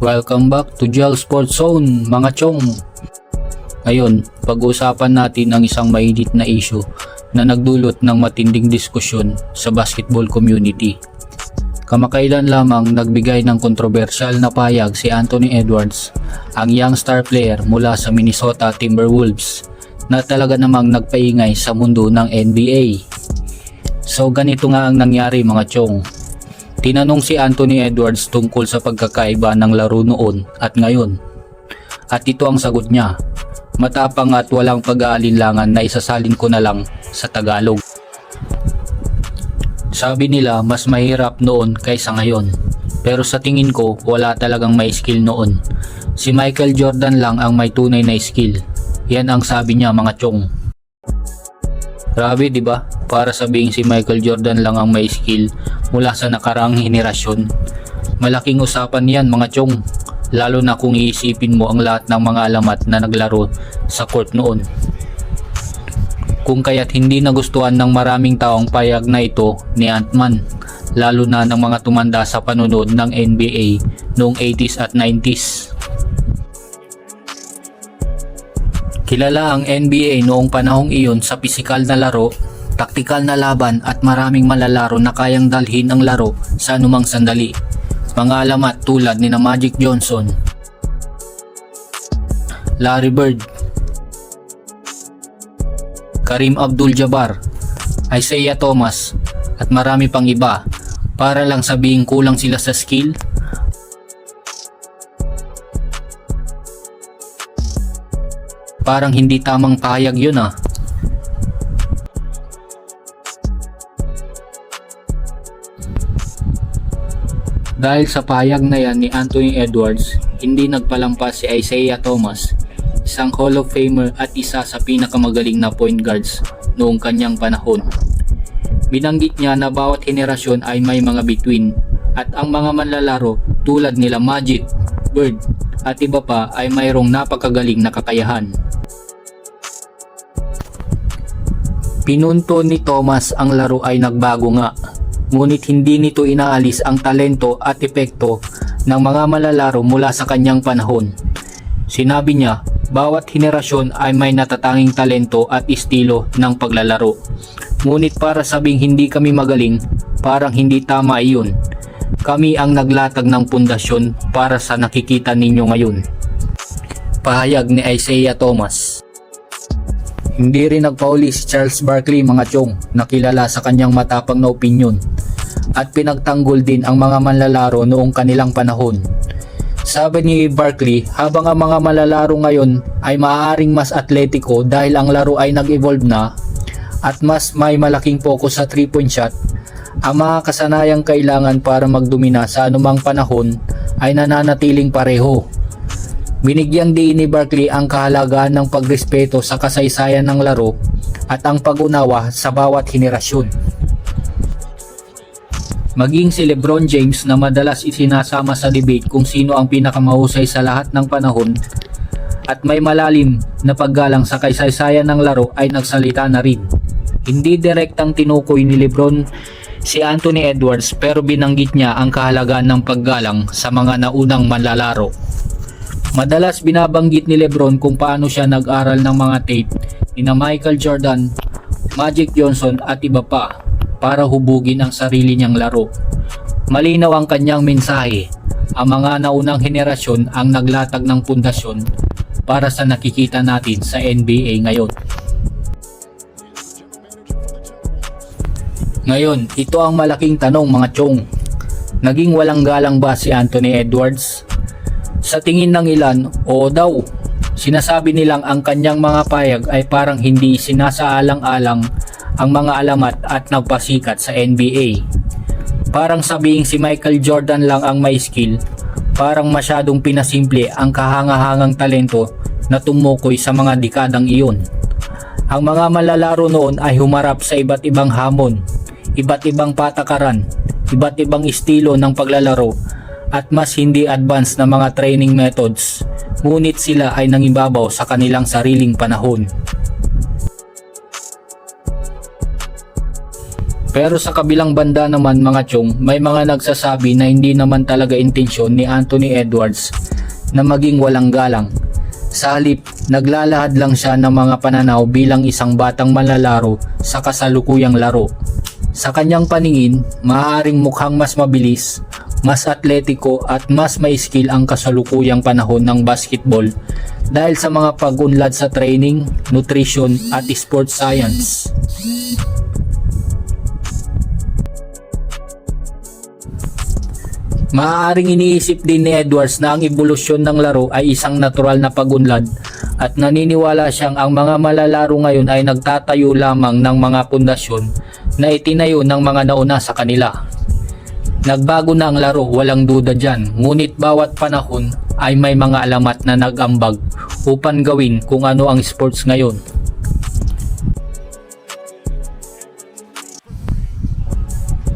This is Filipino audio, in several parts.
Welcome back to Gel Sports Zone, mga chong. Ngayon, pag-uusapan natin ang isang mainit na issue na nagdulot ng matinding diskusyon sa basketball community. Kamakailan lamang nagbigay ng kontrobersyal na payag si Anthony Edwards, ang young star player mula sa Minnesota Timberwolves na talaga namang nagpaingay sa mundo ng NBA. So ganito nga ang nangyari mga chong. Tinanong si Anthony Edwards tungkol sa pagkakaiba ng laro noon at ngayon. At ito ang sagot niya. Matapang at walang pag-aalinlangan na isasalin ko na lang sa Tagalog. Sabi nila mas mahirap noon kaysa ngayon. Pero sa tingin ko wala talagang may skill noon. Si Michael Jordan lang ang may tunay na skill. Yan ang sabi niya mga chong. Grabe 'di ba? Para sabihin si Michael Jordan lang ang may skill mula sa nakaraang henerasyon. Malaking usapan 'yan mga chong. Lalo na kung iisipin mo ang lahat ng mga alamat na naglaro sa court noon. Kung kaya't hindi nagustuhan ng maraming taong payag na ito ni Ant-Man, lalo na ng mga tumanda sa panunod ng NBA noong 80s at 90s. Kilala ang NBA noong panahong iyon sa pisikal na laro, taktikal na laban at maraming malalaro na kayang dalhin ang laro sa anumang sandali. Mga alamat tulad ni na Magic Johnson, Larry Bird, Karim Abdul-Jabbar, Isaiah Thomas at marami pang iba para lang sabihin kulang sila sa skill Parang hindi tamang pahayag yun ah. Dahil sa pahayag na yan ni Anthony Edwards, hindi nagpalampas si Isaiah Thomas, isang Hall of Famer at isa sa pinakamagaling na point guards noong kanyang panahon. Binanggit niya na bawat henerasyon ay may mga between at ang mga manlalaro tulad nila Magic, Bird at iba pa ay mayroong napakagaling na kakayahan. Pinunto ni Thomas ang laro ay nagbago nga, ngunit hindi nito inaalis ang talento at epekto ng mga malalaro mula sa kanyang panahon. Sinabi niya, bawat henerasyon ay may natatanging talento at estilo ng paglalaro. Ngunit para sabing hindi kami magaling, parang hindi tama iyon. Kami ang naglatag ng pundasyon para sa nakikita ninyo ngayon. Pahayag ni Isaiah Thomas. Hindi rin nagpauli si Charles Barkley mga chong na kilala sa kanyang matapang na opinyon at pinagtanggol din ang mga manlalaro noong kanilang panahon. Sabi ni Barkley, habang ang mga malalaro ngayon ay maaaring mas atletiko dahil ang laro ay nag-evolve na at mas may malaking focus sa 3-point shot, ang mga kasanayang kailangan para magdumina sa anumang panahon ay nananatiling pareho. Binigyang din ni Barkley ang kahalagaan ng pagrespeto sa kasaysayan ng laro at ang pag-unawa sa bawat henerasyon. Maging si Lebron James na madalas isinasama sa debate kung sino ang pinakamahusay sa lahat ng panahon at may malalim na paggalang sa kasaysayan ng laro ay nagsalita na rin. Hindi direktang tinukoy ni Lebron si Anthony Edwards pero binanggit niya ang kahalagaan ng paggalang sa mga naunang manlalaro. Madalas binabanggit ni Lebron kung paano siya nag-aral ng mga tape ni na Michael Jordan, Magic Johnson at iba pa para hubugin ang sarili niyang laro. Malinaw ang kanyang mensahe. Ang mga naunang henerasyon ang naglatag ng pundasyon para sa nakikita natin sa NBA ngayon. Ngayon, ito ang malaking tanong mga chong. Naging walang galang ba si Anthony Edwards? Sa tingin ng ilan, oo daw. Sinasabi nilang ang kanyang mga payag ay parang hindi sinasaalang-alang ang mga alamat at nagpasikat sa NBA. Parang sabihing si Michael Jordan lang ang may skill, parang masyadong pinasimple ang kahangahangang talento na tumukoy sa mga dekadang iyon. Ang mga malalaro noon ay humarap sa iba't ibang hamon, iba't ibang patakaran, iba't ibang estilo ng paglalaro at mas hindi advanced na mga training methods, ngunit sila ay nangibabaw sa kanilang sariling panahon. Pero sa kabilang banda naman mga chong, may mga nagsasabi na hindi naman talaga intensyon ni Anthony Edwards na maging walang galang. Sa halip, naglalahad lang siya ng mga pananaw bilang isang batang malalaro sa kasalukuyang laro. Sa kanyang paningin, maaaring mukhang mas mabilis, mas atletiko at mas may skill ang kasalukuyang panahon ng basketball dahil sa mga pag-unlad sa training, nutrition at sports science. Maaaring iniisip din ni Edwards na ang ebolusyon ng laro ay isang natural na pagunlad at naniniwala siyang ang mga malalaro ngayon ay nagtatayo lamang ng mga pundasyon na itinayo ng mga nauna sa kanila. Nagbago na ang laro, walang duda dyan, ngunit bawat panahon ay may mga alamat na nag-ambag upang gawin kung ano ang sports ngayon.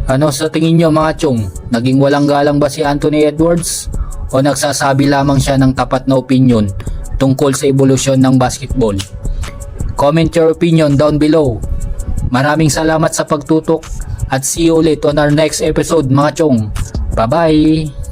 Ano sa tingin nyo mga chong? Naging walang galang ba si Anthony Edwards? O nagsasabi lamang siya ng tapat na opinion tungkol sa evolusyon ng basketball? Comment your opinion down below. Maraming salamat sa pagtutok at see you ulit on our next episode mga chong. Bye bye!